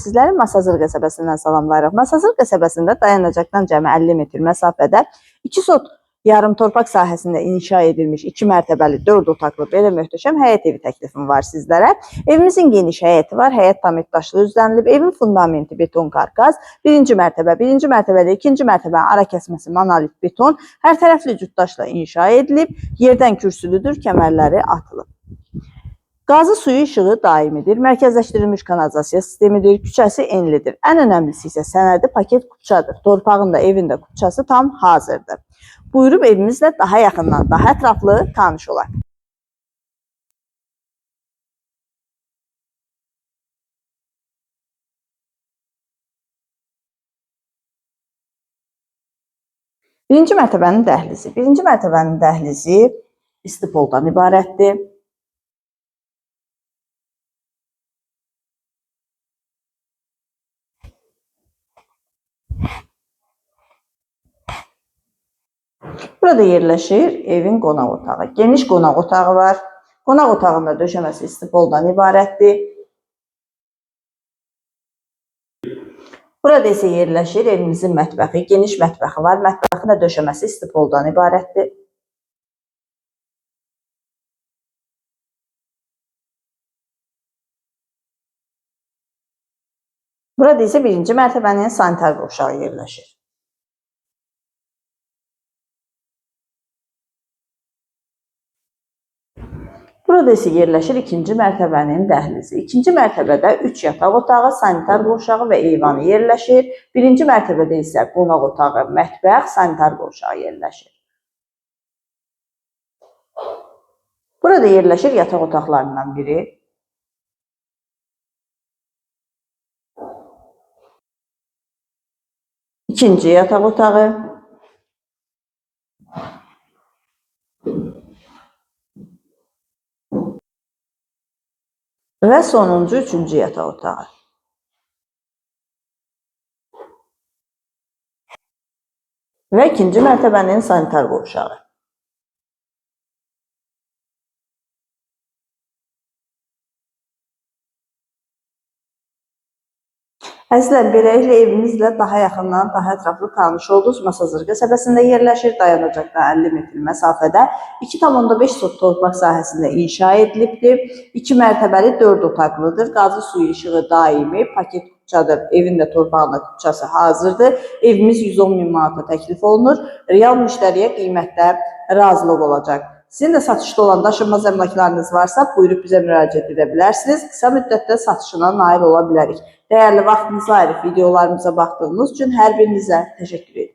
Sizləri Masazır qəsəbəsindən salamlayırıq. Masazır qəsəbəsində dayanacaqdan cəmi 50 metr məsafədə 2 sot yarım torpaq sahəsində inşa edilmiş 2 mərtəbəli 4 otaqlı belə möhtəşəm həyət evi təklifim var sizlərə. Evimizin geniş həyəti var. Həyət tam daşlı düzənlib. Evin fundamenti beton karkaz. Birinci mərtəbə, birinci mərtəbədə ikinci mərtəbə ara kəsməsi monolit beton. Hər tərəfli cütdaşla inşa edilib. Yerdən kürsülüdür, kəmərləri atılıb. Qazı suyu işığı daimidir. Mərkəzləşdirilmiş kanalizasiya sistemidir. Küçəsi enlidir. Ən önəmlisi isə sənədi paket kupçadır. Torpağın da evin də kupçası tam hazırdır. Buyurub evimizlə daha yaxından, daha ətraflı tanış olaq. Birinci mərtəbənin dəhlizi. Birinci mərtəbənin dəhlizi istipoldan ibarətdir. Burada yerləşir evin qonaq otağı. Geniş qonaq otağı var. Qonaq otağında döşəməsi istipoldan ibarətdir. Burada isə yerləşir evimizin mətbəxi. Geniş mətbəxi var. Mətbəxin də döşəməsi istipoldan ibarətdir. Burada isə birinci mərtəbənin sanitar qovşağı yerləşir. Burada isə yerləşir ikinci mərtəbənin dəhlizi. İkinci mərtəbədə 3 yataq otağı, sanitar qovşağı və eyvanı yerləşir. Birinci mərtəbədə isə qonaq otağı, mətbəx, sanitar qovşağı yerləşir. Burada yerləşir yataq otaqlarından biri. İkinci yataq otağı. Və sonuncu üçüncü yataq otağı. Və ikinci mərtəbənin sanitar qovşağı. Əzizlər, beləliklə evimizlə daha yaxından, daha ətraflı tanış oldunuz. Masazır qəsəbəsində yerləşir, dayanacaqdan 50 metr məsafədə 2,5 sot torpaq sahəsində inşa edilibdir. 2 mərtəbəli 4 otaqlıdır. Qazı suyu işığı daimi, paket kupçadır. Evin də torpağında kupçası hazırdır. Evimiz 110 min manata təklif olunur. Real müştəriyə qiymətdə razılıq olacaq. Sizin də satışda olan daşınmaz əmlaklarınız varsa, buyurub bizə müraciət edə bilərsiniz. Qısa müddətdə satışına nail ola bilərik. Dəyərli vaxtınızı ayırıb videolarımıza baxdığınız üçün hər birinizə təşəkkür edirəm.